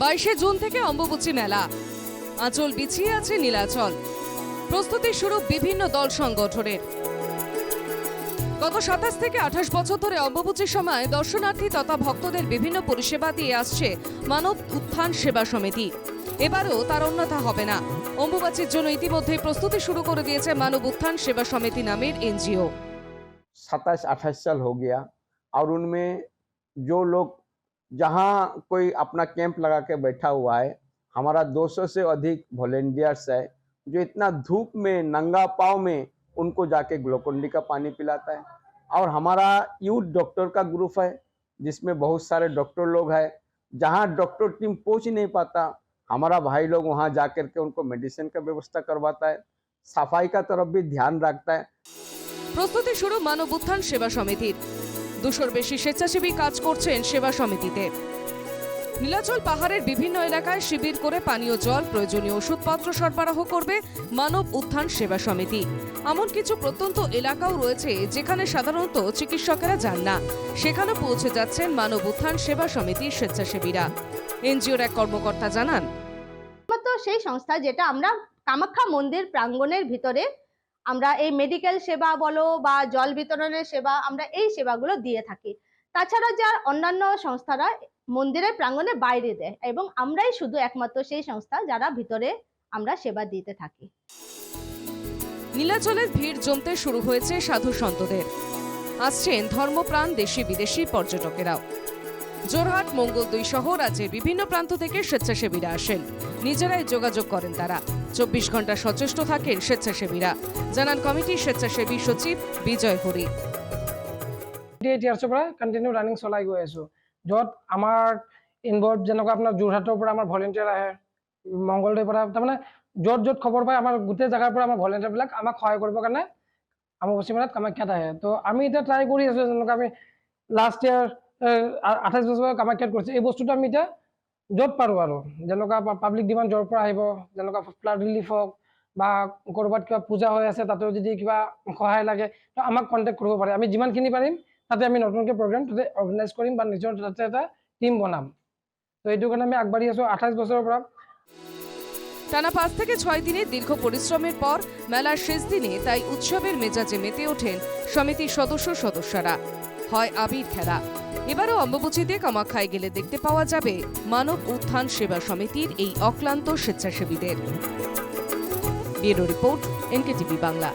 বাইশে জুন থেকে অম্বুবচী মেলা আঁচল বিছিয়ে আছে নীলাচল প্রস্তুতি শুরু বিভিন্ন দল সংগঠনের গত সাতাশ থেকে আঠাশ বছর ধরে অম্বুবচীর সময় দর্শনার্থী তথা ভক্তদের বিভিন্ন পরিষেবা দিয়ে আসছে মানব উত্থান সেবা সমিতি এবারও তার অন্যথা হবে না অম্বুবাচীর জন্য ইতিমধ্যেই প্রস্তুতি শুরু করে দিয়েছে মানব উত্থান সেবা সমিতি নামের এনজিও सत्ताईस अट्ठाईस साल हो गया और उनमें जो लोग जहाँ कोई अपना कैंप लगा के बैठा हुआ है हमारा 200 से अधिक वॉलेंटियर्स है जो इतना धूप में नंगा पाव में उनको जाके ग्लूकोन का पानी पिलाता है और हमारा यूथ डॉक्टर का ग्रुप है जिसमें बहुत सारे डॉक्टर लोग हैं जहाँ डॉक्टर टीम पहुंच ही नहीं पाता हमारा भाई लोग वहाँ जा करके उनको मेडिसिन का व्यवस्था करवाता है सफाई का तरफ भी ध्यान रखता है প্রস্তুতি শুরু মানব উত্থান সেবা সমিতির দুশোর বেশি স্বেচ্ছাসেবী কাজ করছেন সেবা সমিতিতে। নীলাচল পাহাড়ের বিভিন্ন এলাকায় শিবির করে পানীয় জল, প্রয়োজনীয় ওষুধপত্র সরবরাহ করবে মানব উত্থান সেবা সমিতি। এমন কিছু প্রত্যন্ত এলাকাও রয়েছে যেখানে সাধারণত চিকিৎসকেরা যান না। সেখানে পৌঁছে যাচ্ছেন মানব উত্থান সেবা সমিতির স্বেচ্ছাসেবীরা। এনজিওর এক কর্মকর্তা জানান, সেই সংস্থা যেটা আমরা কামাখ্যা মন্দির প্রাঙ্গণের ভিতরে আমরা এই মেডিকেল সেবা বলো বা জল বিতরণের সেবা আমরা এই সেবাগুলো দিয়ে থাকি। তাছাড়া যা অন্যান্য সংস্থারা মন্দিরের প্রাঙ্গণে বাইরে দেয় এবং আমরাই শুধু একমাত্র সেই সংস্থা যারা ভিতরে আমরা সেবা দিতে থাকি। নীলাচলের ভিড় জমতে শুরু হয়েছে সাধু সন্তদের। আসছেন ধর্মপ্রাণ দেশি বিদেশি পর্যটকেরাও। জোরহাট, মঙ্গল দুই সহ রাজ্যের বিভিন্ন প্রান্ত থেকে স্বেচ্ছাসেবীরা আসেন। নিজেরাই যোগাযোগ করেন তারা। চব্বিশ ঘণ্টা সচেষ্ট থাকেন স্বেচ্ছাসেবীরা। জানান কমিটির স্বেচ্ছাসেবী সচিব বিজয় হরি। কণ্টিনিউ ৰানিং চলাই গৈ আছোঁ। য'ত আমাৰ ইনভলভ যেনেকুৱা আপোনাৰ যোৰহাটৰ পৰা আমাৰ ভলেণ্টিয়াৰ আহে, মংগলদৈৰ পৰা, তাৰমানে য'ত য'ত খবৰ পায়, আমাৰ গোটেই জেগাৰ পৰা আমাৰ ভলেণ্টিয়াৰবিলাক আমাক সহায় কৰিবৰ কাৰণে অম্বুবাচী মেলাত কামাখ্যাত আহে। তো আমি এতিয়া ট্ৰাই কৰি আছোঁ যেনেকুৱা আমি লাষ্ট ইয়াৰ আঠাইছ বছৰ কামাখ্যাত কৰিছোঁ, এই বস্তুটো আমি এতিয়া য'ত পাৰোঁ আৰু। যেনেকুৱা পাব্লিক ডিমাণ্ড য'ৰ পৰা আহিব, যেনেকুৱা ফ্লাড ৰিলিফ হওক, বা ক'ৰবাত কিবা পূজা হৈ আছে, তাতেও যদি কিবা সহায় লাগে, তো আমাক কণ্টেক্ট কৰিব পাৰে। আমি যিমানখিনি পাৰিম, তাতে আমি নতুনকৈ প্ৰগ্ৰেম তাতে অৰ্গেনাইজ কৰিম বা নিজৰ তাতে এটা টিম বনাম। তো এইটো কাৰণে আমি আগবাঢ়ি আছোঁ আঠাইছ বছৰৰ পৰা। টানা পাঁচ থেকে ছয় দিনের দীর্ঘ পরিশ্রমের পর মেলার শেষ দিনে তাই উৎসবের মেজাজে মেতে ওঠেন সমিতির সদস্য সদস্যরা হয় আবির খেলা। এবারও অম্বুবচিতে কামাখ্যায় গেলে দেখতে পাওয়া যাবে মানব উত্থান সেবা সমিতির এই অক্লান্ত স্বেচ্ছাসেবীদের। রিপোর্ট বাংলা।